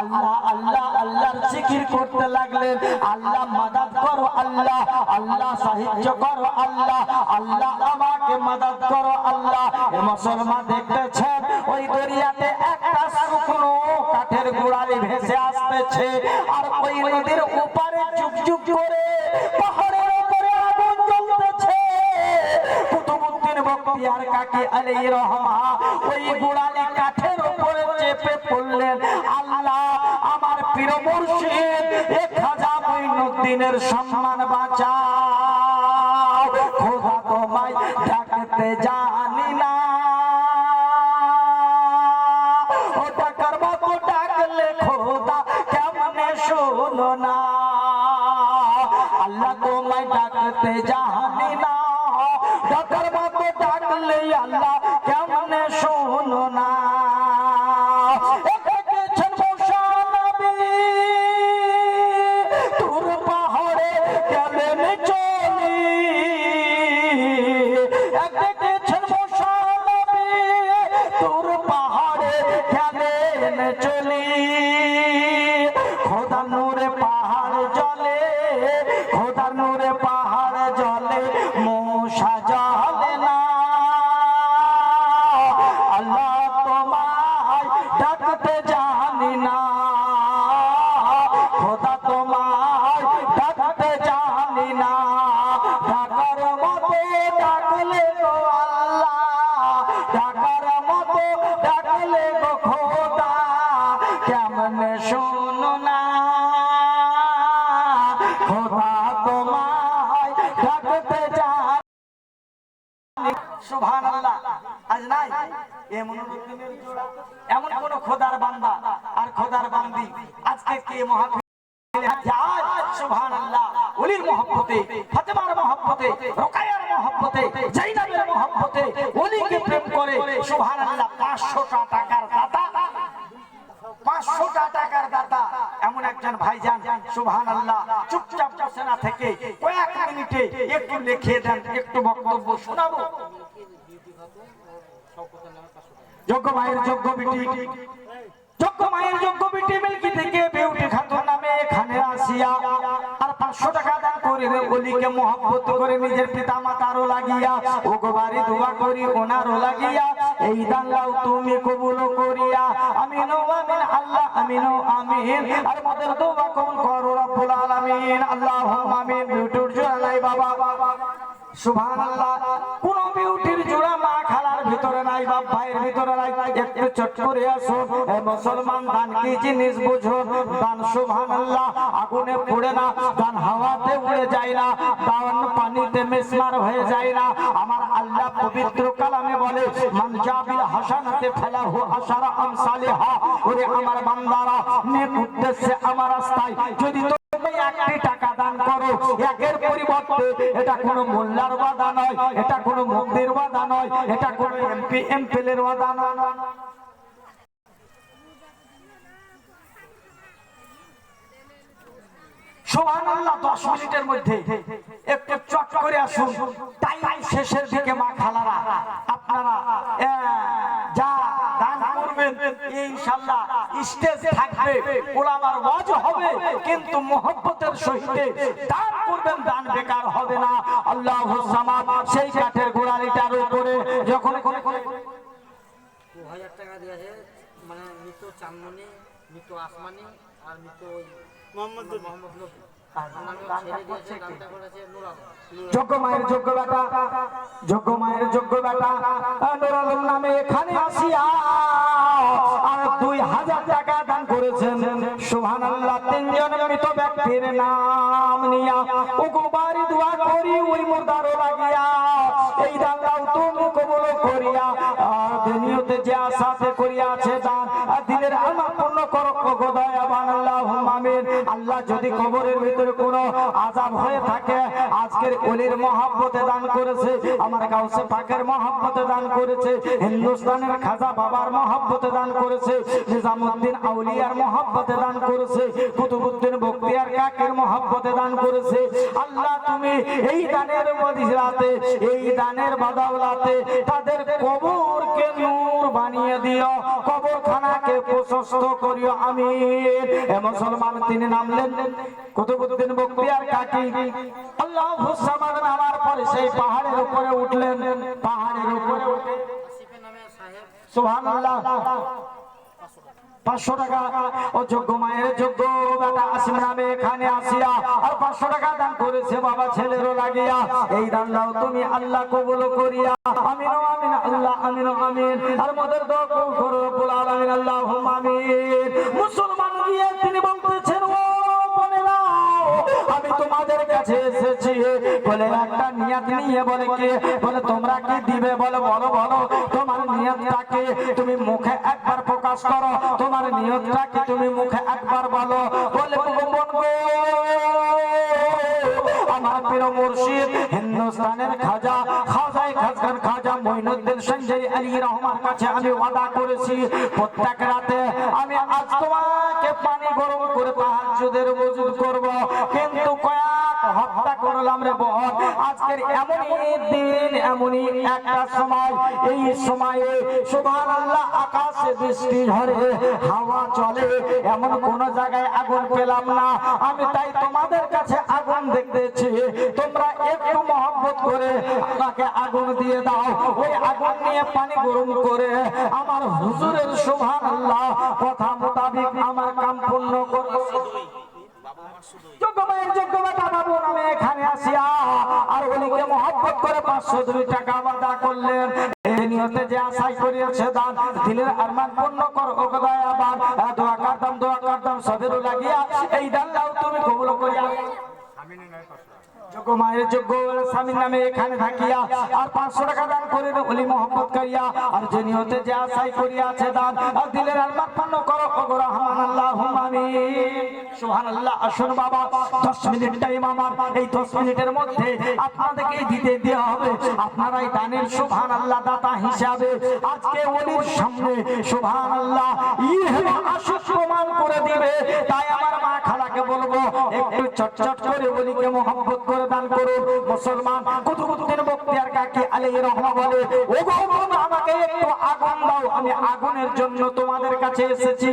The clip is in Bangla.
আল্লাহ আল্লাহ আল্লাহর জিকির করতে লাগলেন। আল্লাহ মাদাদ করো, আল্লাহ। আল্লাহ সাহায্য করো, আল্লাহ। আল্লাহ আমাকে মাদাদ করো, আল্লাহ। মুসলমান দেখতেছেন, ওই দরিয়াতে একটা শুকনো কাঠের গোড়ালি ভেসে আসতেছে। আর ওই নদীর ওপারে চুপ চুপ করে পাহাড়ের উপরে আগুন জ্বলতেছে। কুতুবুদ্দিন বখতিয়ার কাকে আলাইহির রহমা, ওই গোড়ালি কাঠের উপরে চেপে পড়লেন, আল্লাহ, আমার প্রিয় মুর্শিদ এক খাজা মঈনুদ্দিনের সম্মান বাঁচাও। খোদা তোমায় ডাকতে জানি না। ও না? আল্লাহ তোমায় ডাকতে জানি মশা জলে না। আল্লাহ তোমায় ডাকতে জানি না। খোদা তোমায় ডাকতে জানি না। মতো ডাকলে গো আল্লাহ। ডাকার মতো ডাকলে গো খোদা। কেমনে শোনো না। খোদা তোমায় ডাকতে এমন রকমের জোড়া। এমন কোন খোদার বান্দা আর খোদার বান্দি আজকে কে মহাবীর সুবহানাল্লাহ। ওলির মহব্বতে, ফাতেমার মহব্বতে রোকায়ার মহব্বতে, জাইনাবের মহব্বতে ওলিকে প্রেম করে, সুবহানাল্লাহ 500 টাকার দাতা। পাঁচশো টাকার দাতা। এমন একজন ভাইজান সুবহান আল্লাহ চুপচাপ থেকে কয়েক মিনিটে একটু লিখে দেন, একটু বক্তব্য শোনাবো। যোগ্য মায়ের যোগ্য বিটি। যোগ্য মায়ের যোগ্য বিটি মিল্কি থেকে বিউটি খাতুন নামে এখানে আসিয়া আর পাঁচশো টাকা দান করে অলিকে মহব্বত করে নিজের পিতা মাতারও লাগিয়া ও বাড়ি দোয়া করি, ওনারও লাগিয়া, এই দান লাও তুমি কবুল করিয়া। আমিন আমিন, আল্লাহ, আমিন আমিন। আর মদের দোয়া কবুল করো রব্বুল আলামিন। আল্লাহুম্মা আমিন। বিউটির জোড়ালাই বাবা। সুবহানাল্লাহ। নাই বাপ ভাইয়ের ভিতরে একটু চট করে আসুন। এ মুসলমান, দান কি জিনিস বুঝুন? দান সুবহানাল্লাহ, আগুনে পুড়ে না, দান হাওয়াতে উড়ে যায় না, দান পানিতে মিসমার হয়ে যায় না। আমার আল্লাহ পবিত্র কালামে বলে, মান জাবিল হাসানাতে ফালাহু আশারা আমসালিহা ওরে আমার বান্দারা, নেক উদ্দেশ্যে আমার রাস্তায় যদি তুমি একটি টাকা দান করো। একের পরিবর্তে এটা কোনো মোল্লার ওয়াদা নয়, এটা কোনো মন্দির ওয়াদা নয়, এটা কোনো এমপি এমপিএল ওয়াদা নয়। সুবহানাল্লাহ 10 মিনিটের মধ্যে একটু চট করে আসুন। টাইম শেষের দিকে মা খালারা, আপনারা যা দান করবেন ইনশাআল্লাহ স্টেজ থাকবে ওলামার ওয়াজ হবে কিন্তু মোহব্বতের সহিত দান করবেন দান বেকার হবে না। আল্লাহু সামাদ সেই কাঠের গোড়ালিটার উপরে যখন হাজার টাকা মানে মৃত চানমনি মৃত আসমানি আর মৃত মোহাম্মদ মোহাম্মদ নবী। ছেড়ে দিয়েছে দানটা করেছে নুরাল। যোগ্য মায়ের যোগ্য বেটা যোগ্য মায়ের যোগ্য বেটা নুর আলম নামে এখানে আসিয়া হাজার টাকা দান করেছেন। সুহান আল্লাহ তিনজন মৃত ব্যক্তির নাম নিয়া বাড়ি দোয়া করি, ওই মুর্দারও লাগিয়া এই দানটাও তুমি কবল করিয়া দুনিয়াতে যে আশাতে করিয়াছে দান আর দিনের আমার পূর্ণ করো দয়াবান আল্লাহ আমিন। আল্লাহ যদি কবরের ভিতরে কোনো আজাব হয়ে থাকে, আজকের অলির মহাব্বতে দান করেছে, আমার গাউসে পাকের মহাব্বতে দান করেছে, হিন্দুস্তানের খাজা বাবার মহাব্বতে দান করেছে, নিজামুদ্দিন আউলিয়ার মহাব্বতে দান করেছে কুতুবুদ্দিন বক্তিয়ার কাকের মহাব্বতে দান করেছে। আল্লাহ তুমি এই দানের মদিরাতে এই দান দানের বাদাওলাতে তাদের কবরকে নূর বানিয়ে দিও কবরখানাকে প্রশস্ত করিও আমি এ মুসলমান তিনি নামলেন কুতুবুদ্দিন বক্তিয়ার কাকি। আল্লাহ হুসামান নামার পরে সেই পাহাড়ের উপরে উঠলেন। পাহাড়ের উপরে সুবহানাল্লাহ। পাঁচশো টাকা। ও যোগ্য মায়ের যোগ্য বেটা আসিম নামে এখানে আসিয়া, আর পাঁচশো টাকা দান করেছে বাবা ছেলেরও লাগিয়া। এই দান দাও তুমি আল্লাহ কবুল করিয়া। আমিন আমিন, আল্লাহ আমিন আমিন। আর মদের দোয়া কবুল করো রব্বুল আলামিন, আল্লাহুম্মা আমিন। মুসলমান গিয়ে তিনি বলতেছেন একটা নিয়াত নিয়ে বলে কি? বলে, তোমরা কি দিবে? বলে, বলো বলো, তোমার তুমি মুখে একবার প্রকাশ করো। তোমার তুমি মুখে একবার বলো। বলে আমি আজ তোমাকে পানি গরম করে তাহাজ্জুদের করব। কিন্তু কয়েক করলাম রে বহন। আজকের এমনই দিন এমনই একটা সময়। এই সময়ে সুবহানাল্লাহ আকাশে বৃষ্টি ঝরে হাওয়া চলে। এমন কোন জায়গায় আগুন পেলাম না। আমি তাই তোমাদের কাছে আগুন দেখতেছি। তোমরা একটু মহব্বত করে আমাকে আগুন দিয়ে দাও। ওই আগুন নিয়ে পানি গরম করে আমার হুজুরের সুবহানাল্লাহ কথা মোতাবিক আমার কাম পূর্ণ করব যোগ্য মায়ের যোগ্য করে পাঁচশো দুই টাকা বাদা করলেন। নিয়তে যে আশাই করিয়েছে দান, দিলের আরমান পূর্ণ কর ও আবার দোয়া করতাম দোয়া করতাম সবেরও লাগিয়া এই দান দাও, তুমি যোগ্য মায়ের যোগ্য স্বামীর নামে এখানে থাকিয়া আর পাঁচশো টাকা দান করে অলি মোহাম্মদ করিয়া। আর যে নিয়তে যে আশাই করিয়াছে দান, আর দিলের আলমাত পূর্ণ করো, ওগো রহমান আল্লাহ সুবহানাল্লাহ, আসুন বাবা 10 মিনিট টাইম আমার। এই 10 মিনিটের মধ্যে আপনাদেরকে দিতে দেওয়া হবে। আপনারাই দানের সুবহানাল্লাহ দাতা হিসাবে আজকে ওলির সামনে আশিস প্রমাণ করে দিবে। তাই আমার মা খালাকে বলব একটু চটচট করে ওলিকে মোহাম্মত করে দান করো মুসলমান, কুতুবুদ্দিন বক্তিয়ার কাকি আলাইহি রহমা বলে ও গো আমাকে একটু আগুন দাও, আমি আগুনের জন্য তোমাদের কাছে এসেছি।